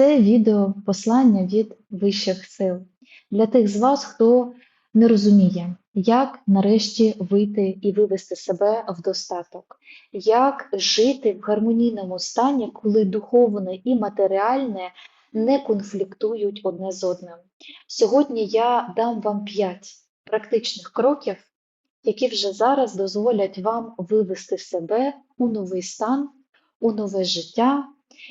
Це відео послання від вищих сил для тих з вас, хто не розуміє, як нарешті вийти і вивести себе в достаток, як жити в гармонійному стані, коли духовне і матеріальне не конфліктують одне з одним. Сьогодні я дам вам п'ять практичних кроків, які вже зараз дозволять вам вивести себе у новий стан, у нове життя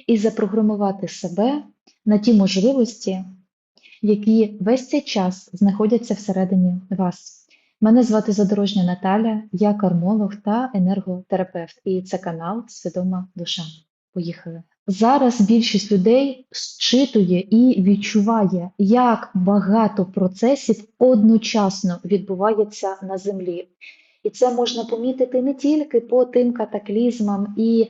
і запрограмувати себе на ті можливості, які весь цей час знаходяться всередині вас. Мене звати Задорожня Наталя, я кармолог та енерготерапевт, і це канал Свідома Душа. Поїхали. Зараз більшість людей зчитує і відчуває, як багато процесів одночасно відбувається на землі. І це можна помітити не тільки по тим катаклізмам і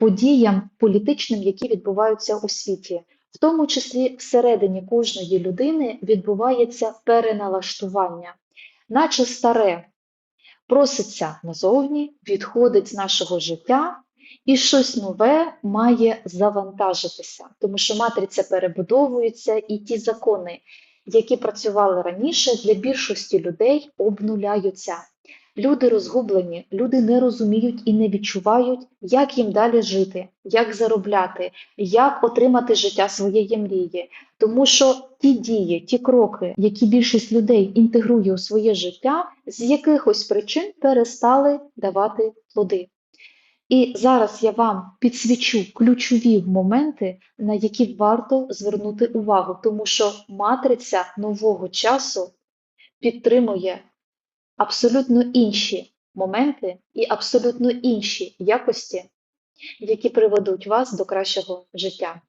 подіям політичним, які відбуваються у світі, в тому числі всередині кожної людини відбувається переналаштування, наче старе проситься назовні, відходить з нашого життя. І щось нове має завантажитися, тому що матриця перебудовується, і ті закони, які працювали раніше, для більшості людей обнуляються. Люди розгублені, люди не розуміють і не відчувають, як їм далі жити, як заробляти, як отримати життя своєї мрії. Тому що ті дії, ті кроки, які більшість людей інтегрує у своє життя, з якихось причин перестали давати плоди. І зараз я вам підсвічу ключові моменти, на які варто звернути увагу, тому що матриця нового часу підтримує абсолютно інші моменти і абсолютно інші якості, які приведуть вас до кращого життя.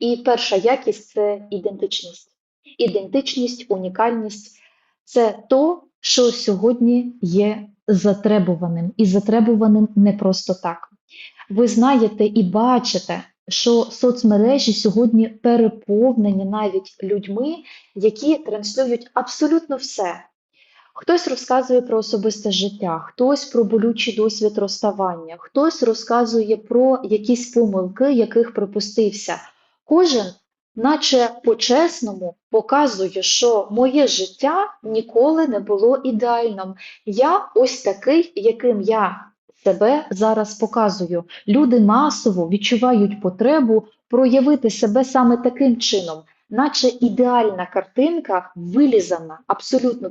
І перша якість це ідентичність. Ідентичність, унікальність це то, що сьогодні є затребуваним, і затребуваним не просто так. Ви знаєте і бачите, що соцмережі сьогодні переповнені навіть людьми, які транслюють абсолютно все. Хтось розказує про особисте життя, хтось про болючий досвід розставання, хтось розказує про якісь помилки, яких припустився. Кожен, наче по-чесному, показує, що моє життя ніколи не було ідеальним. Я ось такий, яким я себе зараз показую. Люди масово відчувають потребу проявити себе саме таким чином, наче ідеальна картинка вилізана абсолютно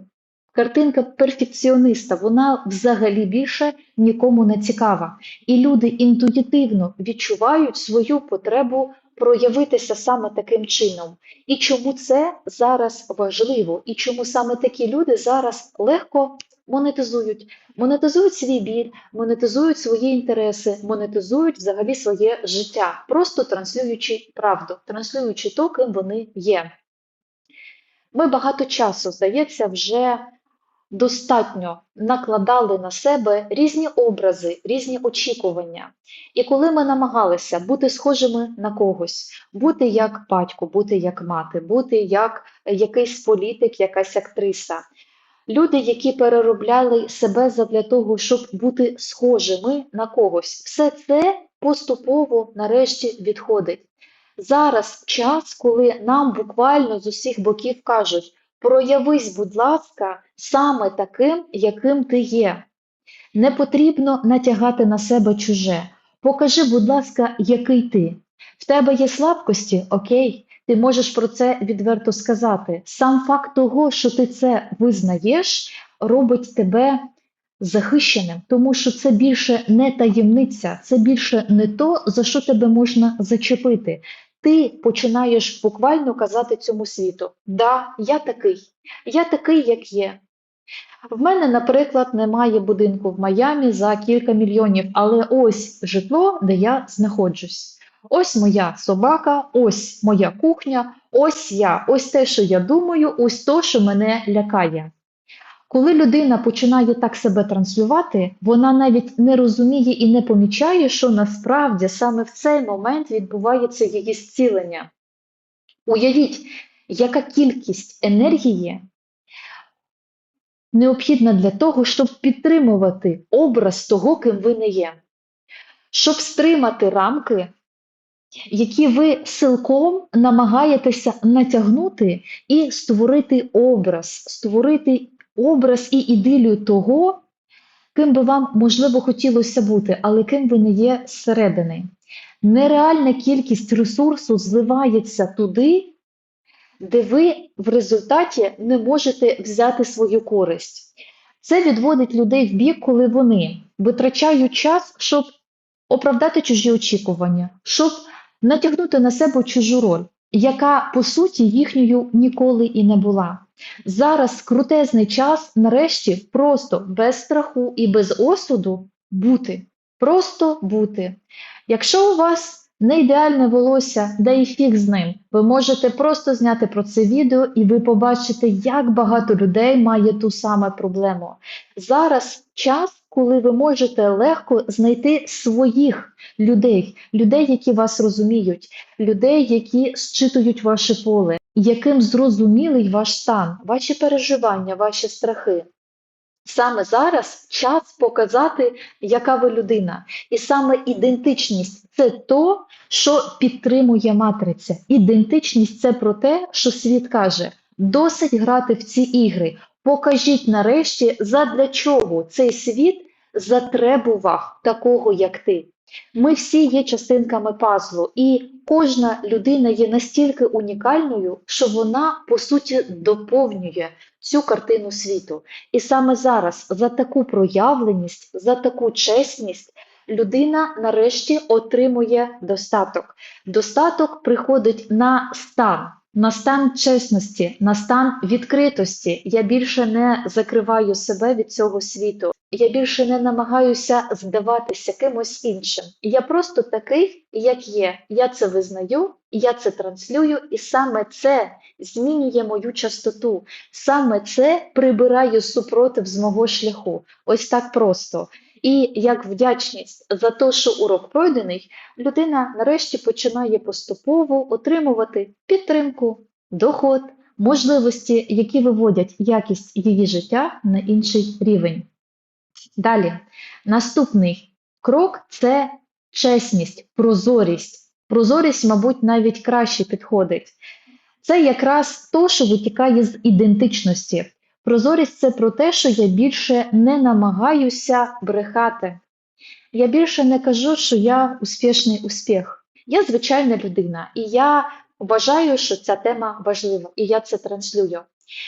Картинка перфекціониста, вона взагалі більше нікому не цікава. І люди інтуїтивно відчувають свою потребу проявитися саме таким чином. І чому це зараз важливо? І чому саме такі люди зараз легко монетизують? Монетизують свій біль, монетизують свої інтереси, монетизують взагалі своє життя, просто транслюючи правду, транслюючи то, ким вони є. Ми багато часу, здається, вже достатньо накладали на себе різні образи, різні очікування. І коли ми намагалися бути схожими на когось, бути як батько, бути як мати, бути як якийсь політик, якась актриса. Люди, які переробляли себе для того, щоб бути схожими на когось, все це поступово нарешті відходить. Зараз час, коли нам буквально з усіх боків кажуть, Проявись, будь ласка, саме таким, яким ти є. Не потрібно натягати на себе чуже. Покажи, будь ласка, який ти. В тебе є слабкості, окей, ти можеш про це відверто сказати. Сам факт того, що ти це визнаєш, робить тебе захищеним, тому що це більше не таємниця, це більше не то, за що тебе можна зачепити ти починаєш буквально казати цьому світу: Да, я такий, я такий, як є. В мене, наприклад, немає будинку в Майамі за кілька мільйонів, але ось житло, де я знаходжусь. Ось моя собака, ось моя кухня, ось я, ось те, що я думаю, ось то, що мене лякає. Коли людина починає так себе транслювати, вона навіть не розуміє і не помічає, що насправді саме в цей момент відбувається її зцілення. Уявіть, яка кількість енергії необхідна для того, щоб підтримувати образ того, ким ви не є, щоб стримати рамки, які ви силком намагаєтеся натягнути і створити образ, створити образ і ідилію того, ким би вам можливо хотілося бути, але ким ви не є зсередини. Нереальна кількість ресурсу зливається туди, де ви в результаті не можете взяти свою користь. Це відводить людей в бік, коли вони витрачають час, щоб оправдати чужі очікування, щоб натягнути на себе чужу роль, яка по суті їхньою ніколи і не була. Зараз крутезний час, нарешті, просто без страху і без осуду бути. Просто бути. Якщо у вас не ідеальне волосся, да і фіг з ним, ви можете просто зняти про це відео, і ви побачите, як багато людей має ту саме проблему. Зараз час, коли ви можете легко знайти своїх людей, людей, які вас розуміють, людей, які зчитують ваше поле, яким зрозумілий ваш стан, ваші переживання, ваші страхи. Саме зараз час показати, яка ви людина. І саме ідентичність це то, що підтримує матриця. Ідентичність це про те, що світ каже: досить грати в ці ігри. Покажіть нарешті, задля чого цей світ затребував такого, як ти. Ми всі є частинками пазлу, і кожна людина є настільки унікальною, що вона по суті доповнює цю картину світу. І саме зараз за таку проявленість, за таку чесність людина нарешті отримує достаток. Достаток приходить на стан. На стан чесності, на стан відкритості. Я більше не закриваю себе від цього світу. Я більше не намагаюся здаватися кимось іншим. Я просто такий, як є. Я це визнаю, я це транслюю, і саме це змінює мою частоту. Саме це прибирає супротив з мого шляху. Ось так просто. І як вдячність за те, що урок пройдений, людина нарешті починає поступово отримувати підтримку, доход, можливості, які виводять якість її життя на інший рівень. Далі, наступний крок це чесність, прозорість. Прозорість, мабуть, навіть краще підходить. Це якраз то, що витікає з ідентичності. Прозорість це про те, що я більше не намагаюся брехати. Я більше не кажу, що я успішний успіх. Я звичайна людина, і я вважаю, що ця тема важлива, і я це транслюю.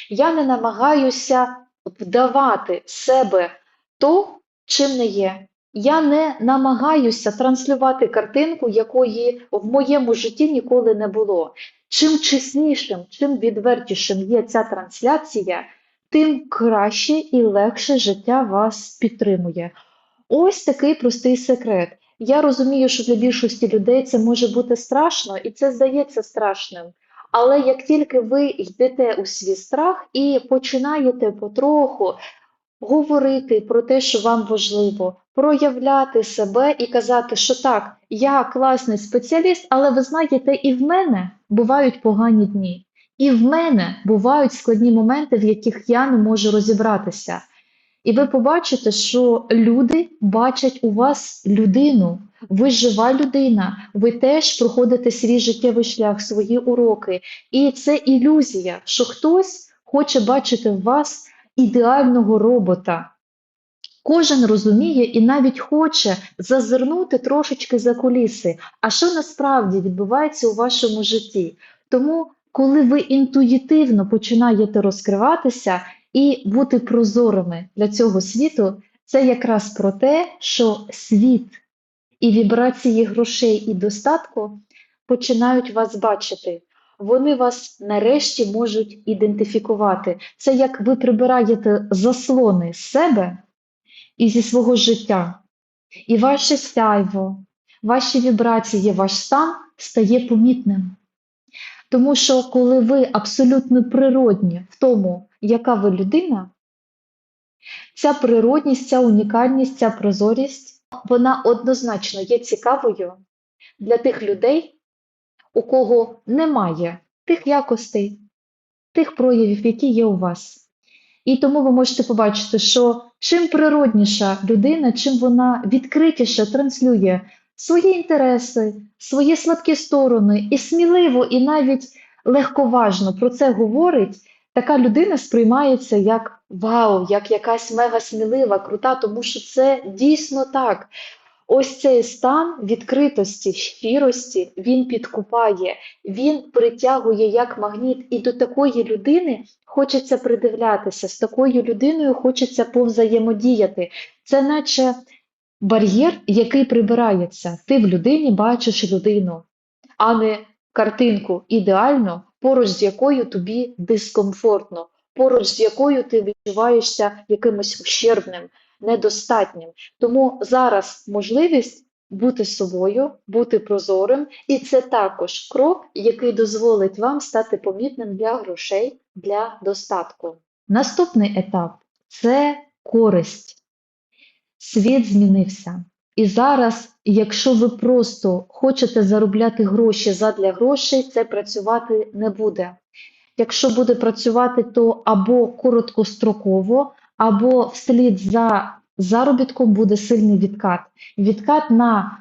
Я не намагаюся вдавати себе то, чим не є. Я не намагаюся транслювати картинку, якої в моєму житті ніколи не було. Чим чеснішим, чим відвертішим є ця трансляція, тим краще і легше життя вас підтримує. Ось такий простий секрет. Я розумію, що для більшості людей це може бути страшно, і це здається страшним. Але як тільки ви йдете у свій страх і починаєте потроху говорити про те, що вам важливо, проявляти себе і казати, що так, я класний спеціаліст, але ви знаєте, і в мене бувають погані дні. І в мене бувають складні моменти, в яких я не можу розібратися. І ви побачите, що люди бачать у вас людину, ви жива людина, ви теж проходите свій життєвий шлях, свої уроки. І це ілюзія, що хтось хоче бачити в вас ідеального робота. Кожен розуміє і навіть хоче зазирнути трошечки за куліси. А що насправді відбувається у вашому житті? Тому, коли ви інтуїтивно починаєте розкриватися і бути прозорими для цього світу, це якраз про те, що світ і вібрації грошей і достатку починають вас бачити. Вони вас нарешті можуть ідентифікувати. Це як ви прибираєте заслони з себе і зі свого життя. І ваше сяйво, ваші вібрації, ваш стан стає помітним. Тому що, коли ви абсолютно природні в тому, яка ви людина, ця природність, ця унікальність, ця прозорість, вона однозначно є цікавою для тих людей, у кого немає тих якостей, тих проявів, які є у вас. І тому ви можете побачити, що чим природніша людина, чим вона відкритіше транслює свої інтереси, свої слабкі сторони, і сміливо, і навіть легковажно про це говорить, така людина сприймається як вау, як якась мега смілива, крута, тому що це дійсно так. Ось цей стан відкритості, щирості, він підкупає, він притягує як магніт, і до такої людини хочеться придивлятися, з такою людиною хочеться повзаємодіяти. Це наче бар'єр, який прибирається. Ти в людині бачиш людину, а не картинку ідеально, поруч з якою тобі дискомфортно, поруч з якою ти відчуваєшся якимось ущербним, недостатнім. Тому зараз можливість бути собою, бути прозорим, і це також крок, який дозволить вам стати помітним для грошей, для достатку. Наступний етап це користь. Світ змінився. І зараз, якщо ви просто хочете заробляти гроші задля грошей, це працювати не буде. Якщо буде працювати, то або короткостроково, або вслід за заробітком буде сильний відкат. Відкат на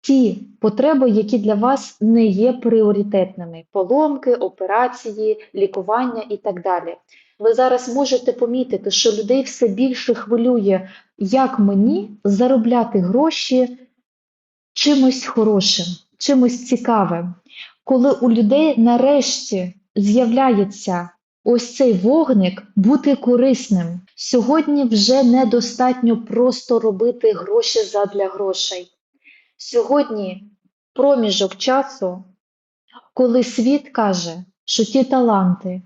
ті потреби, які для вас не є пріоритетними: поломки, операції, лікування і так далі. Ви зараз можете помітити, що людей все більше хвилює, як мені заробляти гроші чимось хорошим, чимось цікавим. Коли у людей нарешті з'являється ось цей вогник бути корисним. Сьогодні вже недостатньо просто робити гроші задля грошей. Сьогодні проміжок часу, коли світ каже, що ті таланти,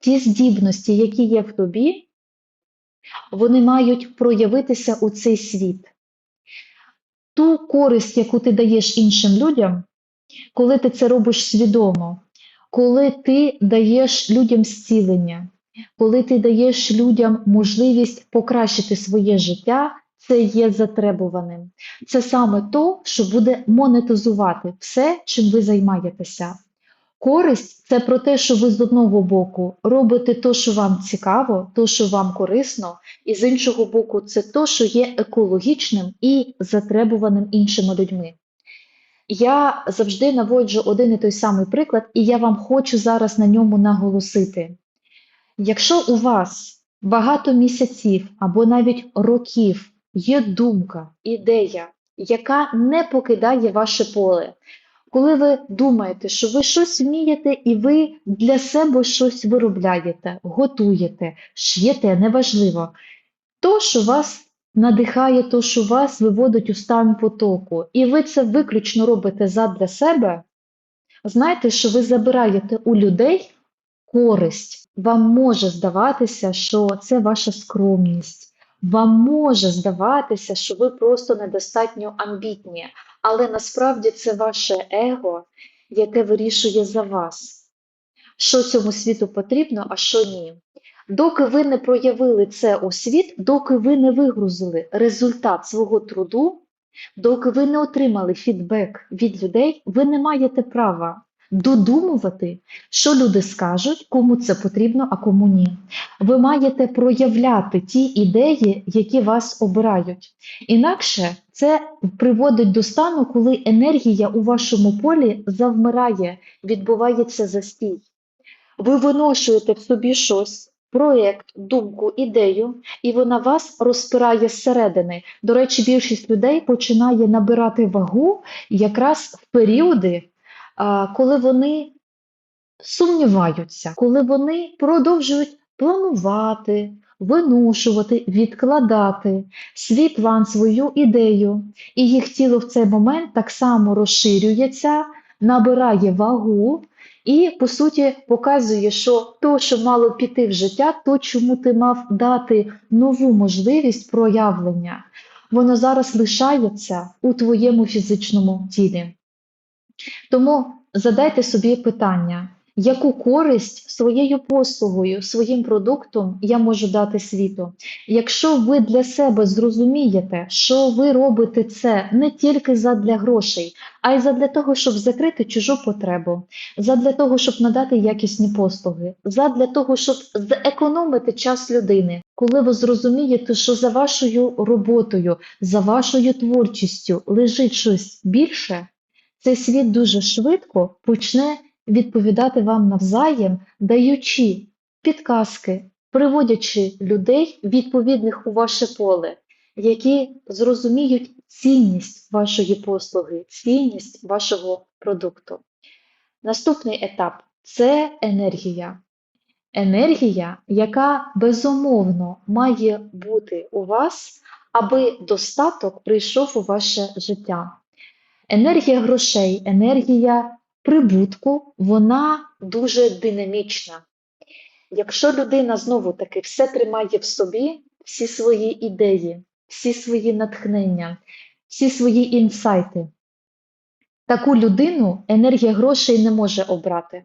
ті здібності, які є в тобі, вони мають проявитися у цей світ. Ту користь, яку ти даєш іншим людям, коли ти це робиш свідомо, коли ти даєш людям зцілення, коли ти даєш людям можливість покращити своє життя, це є затребуваним. Це саме то, що буде монетизувати все, чим ви займаєтеся. Користь це про те, що ви з одного боку робите те, що вам цікаво, то, що вам корисно, і з іншого боку, це то, що є екологічним і затребуваним іншими людьми. Я завжди наводжу один і той самий приклад, і я вам хочу зараз на ньому наголосити. Якщо у вас багато місяців або навіть років є думка, ідея, яка не покидає ваше поле, коли ви думаєте, що ви щось вмієте і ви для себе щось виробляєте, готуєте, ш'єте, неважливо, то, що вас надихає, то, що вас виводить у стан потоку, і ви це виключно робите задля себе, знайте, що ви забираєте у людей користь. Вам може здаватися, що це ваша скромність. Вам може здаватися, що ви просто недостатньо амбітні, але насправді це ваше его, яке вирішує за вас, що цьому світу потрібно, а що ні. Доки ви не проявили це у світ, доки ви не вигрузили результат свого труду, доки ви не отримали фідбек від людей, ви не маєте права додумувати, що люди скажуть, кому це потрібно, а кому ні. Ви маєте проявляти ті ідеї, які вас обирають. Інакше це приводить до стану, коли енергія у вашому полі завмирає, відбувається застій. Ви виношуєте в собі щось. Проєкт, думку, ідею, і вона вас розпирає зсередини. До речі, більшість людей починає набирати вагу якраз в періоди, коли вони сумніваються, коли вони продовжують планувати, виношувати, відкладати свій план, свою ідею, і їх тіло в цей момент так само розширюється, набирає вагу. І, по суті, показує, що то, що мало піти в життя, то, чому ти мав дати нову можливість проявлення, воно зараз лишається у твоєму фізичному тілі. Тому задайте собі питання, яку користь своєю послугою, своїм продуктом я можу дати світу. Якщо ви для себе зрозумієте, що ви робите це не тільки задля грошей, а й задля того, щоб закрити чужу потребу, задля того, щоб надати якісні послуги, задля того, щоб зекономити час людини, коли ви зрозумієте, що за вашою роботою, за вашою творчістю лежить щось більше, цей світ дуже швидко почне відповідати вам навзаєм, даючи підказки, приводячи людей відповідних у ваше поле, які зрозуміють цінність вашої послуги, цінність вашого продукту. Наступний етап це енергія. Енергія, яка безумовно має бути у вас, аби достаток прийшов у ваше життя. Енергія грошей, енергія прибутку, вона дуже динамічна. Якщо людина знову таки все тримає в собі, всі свої ідеї, всі свої натхнення, всі свої інсайти, таку людину енергія грошей не може обрати.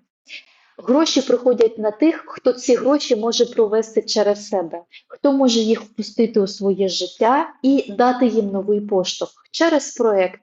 Гроші приходять на тих, хто ці гроші може провести через себе, хто може їх впустити у своє життя і дати їм новий поштовх через проект,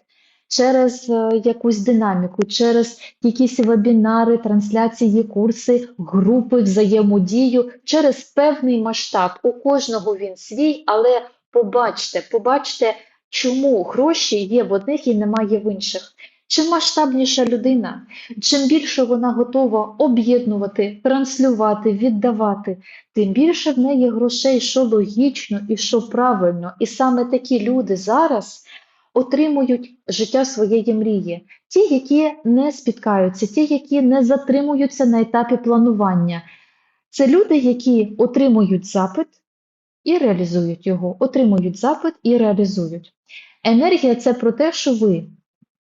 через е, якусь динаміку, через якісь вебінари, трансляції, курси, групи, взаємодію, через певний масштаб. У кожного він свій, але побачте, побачте, чому гроші є в одних і немає в інших. Чим масштабніша людина, чим більше вона готова об'єднувати, транслювати, віддавати, тим більше в неї грошей, що логічно і що правильно. І саме такі люди зараз отримують життя своєї мрії, ті, які не спіткаються, ті, які не затримуються на етапі планування. Це люди, які отримують запит і реалізують його, отримують запит і реалізують. Енергія це про те, що ви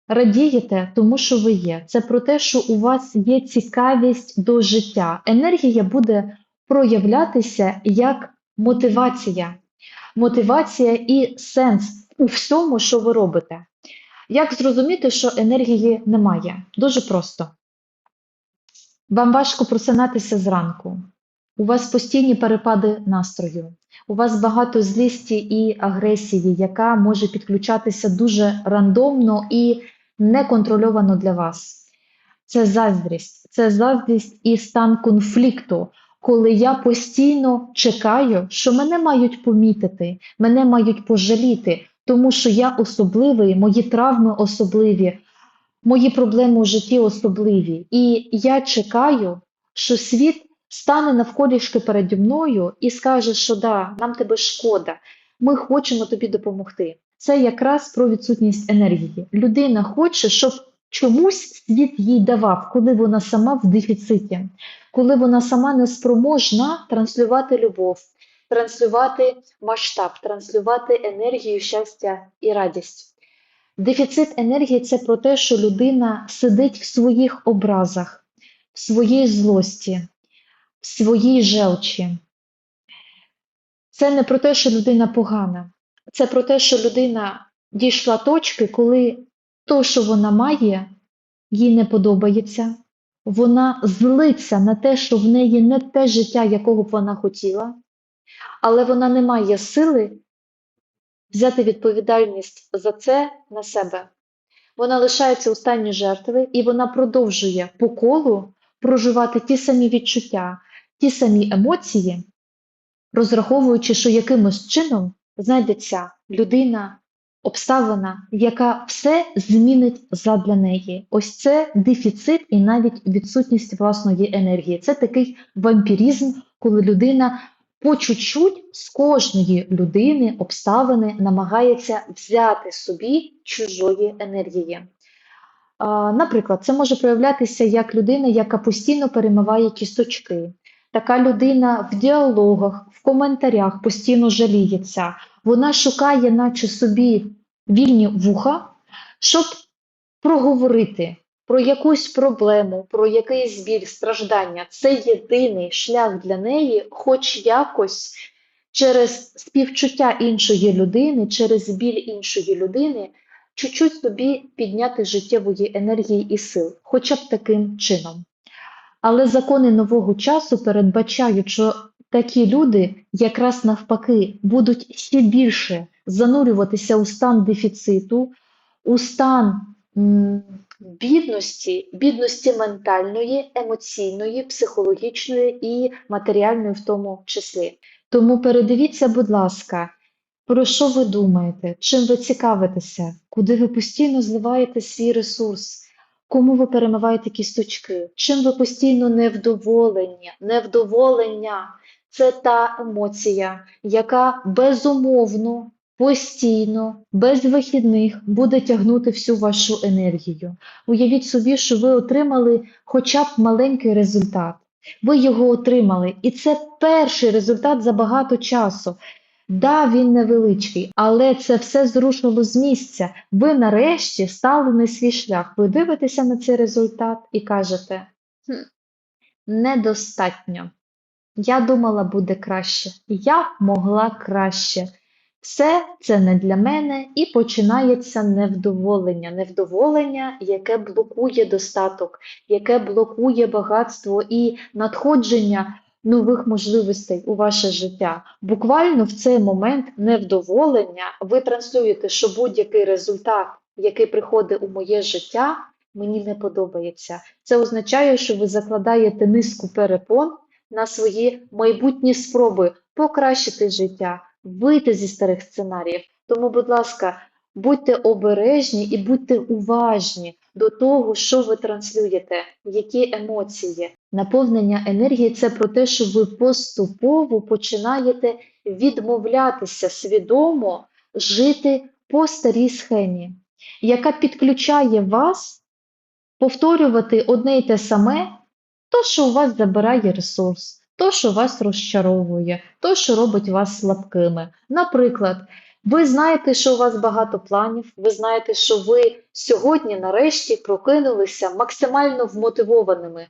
радієте, тому що ви є. Це про те, що у вас є цікавість до життя. Енергія буде проявлятися як мотивація, мотивація і сенс у всьому, що ви робите. Як зрозуміти, що енергії немає? Дуже просто. Вам важко просинатися зранку. У вас постійні перепади настрою, у вас багато злісті і агресії, яка може підключатися дуже рандомно і неконтрольовано для вас. Це заздрість, це заздрість і стан конфлікту, коли я постійно чекаю, що мене мають помітити, мене мають пожаліти, тому що я особливий, мої травми особливі, мої проблеми у житті особливі. І я чекаю, що світ стане навколішки переді мною і скаже, що да, нам тебе шкода, ми хочемо тобі допомогти. Це якраз про відсутність енергії. Людина хоче, щоб чомусь світ їй давав, коли вона сама в дефіциті, коли вона сама не спроможна транслювати любов, транслювати масштаб, транслювати енергію, щастя і радість. Дефіцит енергії це про те, що людина сидить в своїх образах, в своїй злості, в своїй желчі. Це не про те, що людина погана, це про те, що людина дійшла точки, коли то, що вона має, їй не подобається. Вона злиться на те, що в неї не те життя, якого б вона хотіла, але вона не має сили взяти відповідальність за це на себе. Вона лишається у стані жертви і вона продовжує по колу проживати ті самі відчуття, ті самі емоції, розраховуючи, що якимось чином знайдеться людина, обставина, яка все змінить задля неї. Ось це дефіцит і навіть відсутність власної енергії. Це такий вампіризм, коли людина по чуть-чуть з кожної людини, обставини намагається взяти собі чужої енергії. Наприклад, це може проявлятися як людина, яка постійно перемиває кісточки. Така людина в діалогах, в коментарях постійно жаліється. Вона шукає, наче собі вільні вуха, щоб проговорити про якусь проблему, про якийсь біль, страждання. Це єдиний шлях для неї, хоч якось через співчуття іншої людини, через біль іншої людини, чуть-чуть собі підняти життєвої енергії і сил, хоча б таким чином. Але закони нового часу передбачають, що такі люди якраз навпаки будуть ще більше занурюватися у стан дефіциту, у стан бідності, бідності ментальної, емоційної, психологічної і матеріальної в тому числі. Тому передивіться, будь ласка, про що ви думаєте, чим ви цікавитеся, куди ви постійно зливаєте свій ресурс, кому ви перемиваєте кісточки, чим ви постійно невдоволені, невдоволення це та емоція, яка безумовно, постійно, без вихідних буде тягнути всю вашу енергію. Уявіть собі, що ви отримали хоча б маленький результат. Ви його отримали, і це перший результат за багато часу. Да, він невеличкий, але це все зрушило з місця. Ви нарешті стали на свій шлях. Ви дивитеся на цей результат і кажете: хм, недостатньо. Я думала, буде краще. Я могла краще. Все це не для мене, і починається невдоволення. Невдоволення, яке блокує достаток, яке блокує багатство і надходження нових можливостей у ваше життя. Буквально в цей момент невдоволення ви транслюєте, що будь-який результат, який приходить у моє життя, мені не подобається. Це означає, що ви закладаєте низку перепон на свої майбутні спроби покращити життя, вийти зі старих сценаріїв. Тому, будь ласка, будьте обережні і будьте уважні до того, що ви транслюєте, які емоції. Наповнення енергії це про те, що ви поступово починаєте відмовлятися свідомо жити по старій схемі, яка підключає вас повторювати одне й те саме, то, що у вас забирає ресурс, то, що вас розчаровує, то, що робить вас слабкими. Наприклад, ви знаєте, що у вас багато планів, ви знаєте, що ви сьогодні нарешті прокинулися максимально вмотивованими.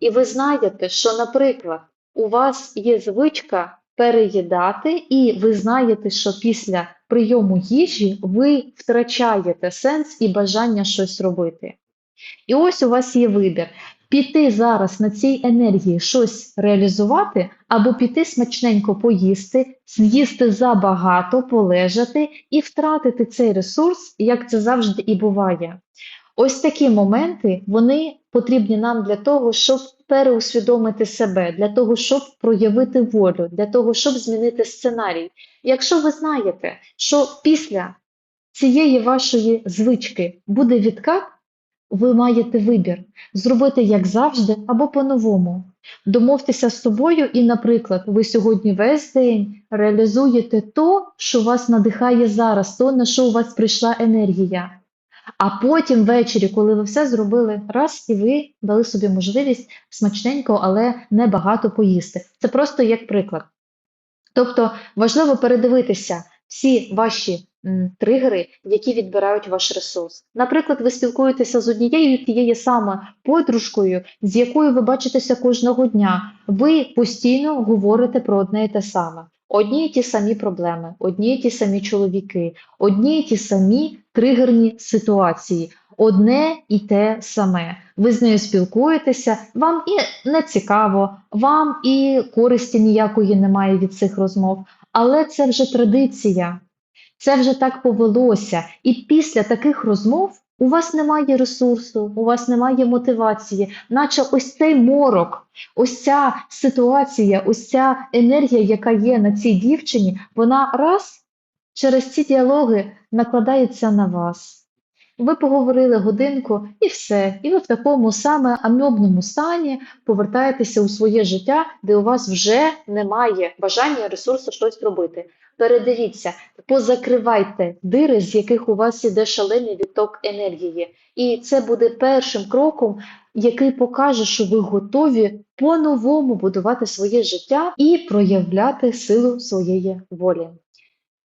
І ви знаєте, що, наприклад, у вас є звичка переїдати, і ви знаєте, що після прийому їжі ви втрачаєте сенс і бажання щось робити. І ось у вас є вибір: піти зараз на цій енергії щось реалізувати, або піти смачненько поїсти, з'їсти забагато, полежати і втратити цей ресурс, як це завжди і буває. Ось такі моменти вони потрібні нам для того, щоб переусвідомити себе, для того, щоб проявити волю, для того, щоб змінити сценарій. Якщо ви знаєте, що після цієї вашої звички буде відкат, ви маєте вибір зробити як завжди або по-новому. Домовтеся з собою, і, наприклад, ви сьогодні весь день реалізуєте то, що вас надихає зараз, то, на що у вас прийшла енергія. А потім ввечері, коли ви все зробили раз, і ви дали собі можливість смачненько, але не багато поїсти. Це просто як приклад. Тобто важливо передивитися всі ваші тригери, які відбирають ваш ресурс. Наприклад, ви спілкуєтеся з однією тією саме подружкою, з якою ви бачитеся кожного дня. Ви постійно говорите про одне і те саме. Одні й ті самі проблеми, одні й ті самі чоловіки, одні й ті самі тригерні ситуації, одне і те саме. Ви з нею спілкуєтеся, вам і не цікаво, вам і користі ніякої немає від цих розмов, але це вже традиція, це вже так повелося. І після таких розмов у вас немає ресурсу, у вас немає мотивації, наче ось цей морок, ось ця ситуація, ось ця енергія, яка є на цій дівчині, вона раз через ці діалоги накладається на вас. Ви поговорили годинку і все, і ви в такому саме амьобному стані повертаєтеся у своє життя, де у вас вже немає бажання ресурсу щось робити. Передивіться, позакривайте дири, з яких у вас іде шалений відток енергії. І це буде першим кроком, який покаже, що ви готові по-новому будувати своє життя і проявляти силу своєї волі.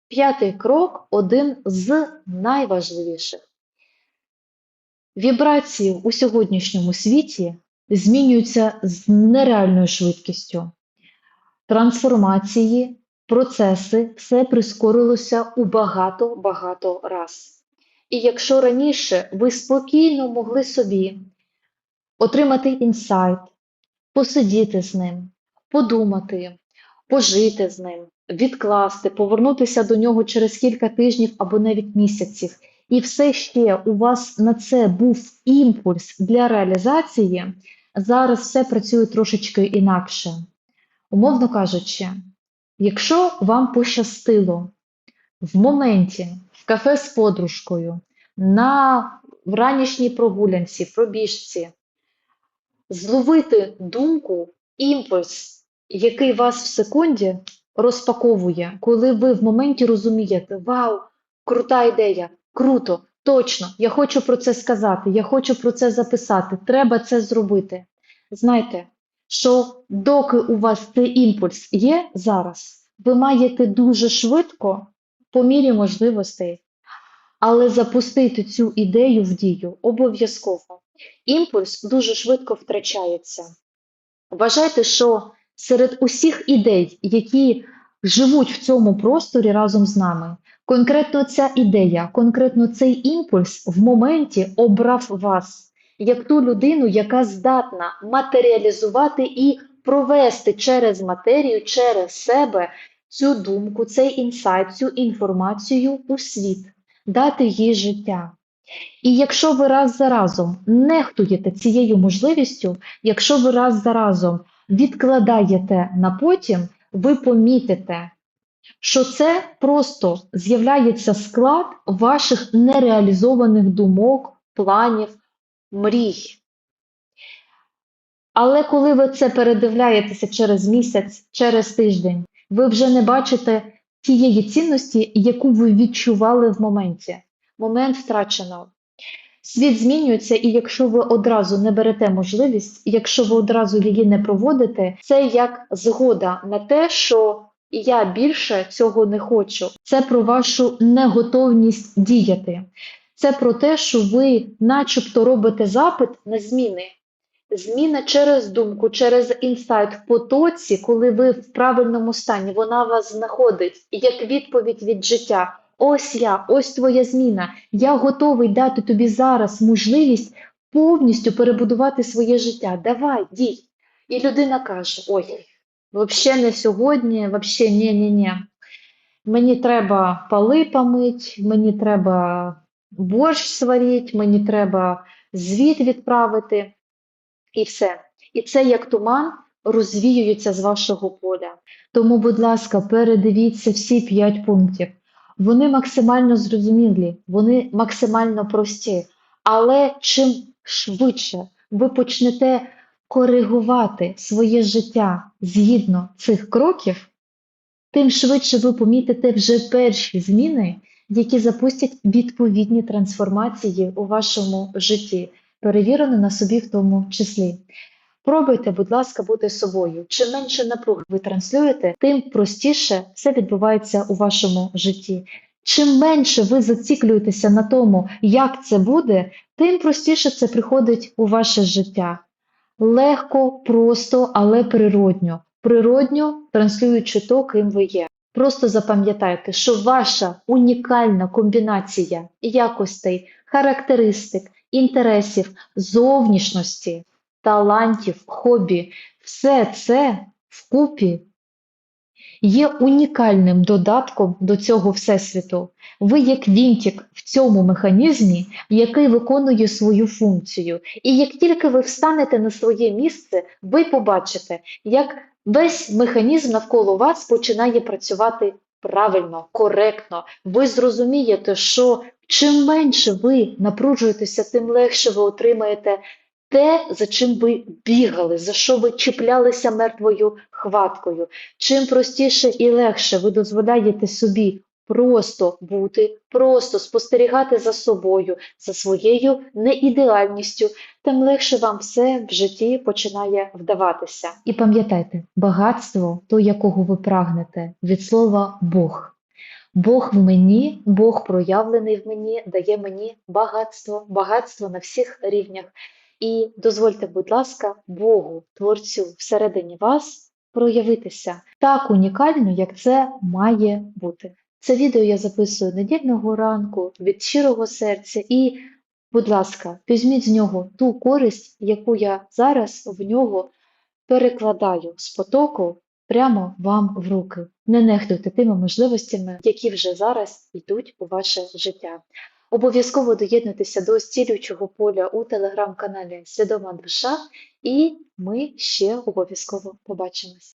П'ятий крок один з найважливіших. Вібрації у сьогоднішньому світі змінюються з нереальною швидкістю. Трансформації, процеси, все прискорилося у багато-багато раз. І якщо раніше ви спокійно могли собі отримати інсайт, посидіти з ним, подумати, пожити з ним, відкласти, повернутися до нього через кілька тижнів або навіть місяців. І все ще у вас на це був імпульс для реалізації, зараз все працює трошечки інакше. Умовно кажучи, якщо вам пощастило в моменті в кафе з подружкою, на ранішній прогулянці, пробіжці, зловити думку, імпульс, який вас в секунді розпаковує, коли ви в моменті розумієте, вау, крута ідея, круто, точно, я хочу про це сказати, я хочу про це записати, треба це зробити. Знайте, що доки у вас цей імпульс є зараз, ви маєте дуже швидко, по мірі можливостей, але запустити цю ідею в дію обов'язково. Імпульс дуже швидко втрачається. Вважайте, що серед усіх ідей, які живуть в цьому просторі разом з нами, конкретно ця ідея, конкретно цей імпульс в моменті обрав вас як ту людину, яка здатна матеріалізувати і провести через матерію, через себе цю думку, цей інсайт, цю інформацію у світ, дати їй життя. І якщо ви раз за разом нехтуєте цією можливістю, якщо ви раз за разом відкладаєте на потім, ви помітите, що це просто з'являється склад ваших нереалізованих думок, планів, мрій. Але коли ви це передивляєтеся через місяць, через тиждень, ви вже не бачите тієї цінності, яку ви відчували в моменті. Момент втрачено. Світ змінюється, і якщо ви одразу не берете можливість, якщо ви одразу її не проводите, це як згода на те, що я більше цього не хочу. Це про вашу неготовність діяти. Це про те, що ви, начебто, робите запит на зміни. Зміна через думку, через інсайт в потоці, коли ви в правильному стані, вона вас знаходить як відповідь від життя. Ось я, ось твоя зміна. Я готовий дати тобі зараз можливість повністю перебудувати своє життя. Давай, дій. І людина каже: Ой, взагалі не сьогодні, взагалі ні, ні, ні. Мені треба поли помить, мені треба борщ сварити, мені треба звіт відправити. І все. І це як туман розвіюється з вашого поля. Тому, будь ласка, передивіться всі п'ять пунктів. Вони максимально зрозумілі, вони максимально прості. Але чим швидше ви почнете коригувати своє життя згідно цих кроків, тим швидше ви помітите вже перші зміни, які запустять відповідні трансформації у вашому житті, перевірено на собі в тому числі. Пробуйте, будь ласка, бути собою. Чим менше напруги ви транслюєте, тим простіше все відбувається у вашому житті. Чим менше ви зациклюєтеся на тому, як це буде, тим простіше це приходить у ваше життя. Легко, просто, але природньо. Природньо транслюючи то, ким ви є. Просто запам'ятайте, що ваша унікальна комбінація якостей, характеристик, інтересів, зовнішності, талантів, хобі, все це вкупі є унікальним додатком до цього всесвіту. Ви як вінтик в цьому механізмі, який виконує свою функцію. І як тільки ви встанете на своє місце, ви побачите, як весь механізм навколо вас починає працювати правильно, коректно. Ви зрозумієте, що чим менше ви напружуєтеся, тим легше ви отримаєте те, за чим ви бігали, за що ви чіплялися мертвою хваткою. Чим простіше і легше ви дозволяєте собі просто бути, просто спостерігати за собою, за своєю неідеальністю, тим легше вам все в житті починає вдаватися. І пам'ятайте, багатство, то якого ви прагнете, від слова Бог. Бог в мені, Бог проявлений в мені, дає мені багатство, багатство на всіх рівнях. І дозвольте, будь ласка, Богу, Творцю всередині вас проявитися так унікально, як це має бути. Це відео я записую недільного ранку від щирого серця і, будь ласка, візьміть з нього ту користь, яку я зараз в нього перекладаю з потоку прямо вам в руки. Не нехтуйте тими можливостями, які вже зараз йдуть у ваше життя. Обов'язково доєднуйтеся до зцілюючого поля у телеграм-каналі Свідома Душа, і ми ще обов'язково побачимось.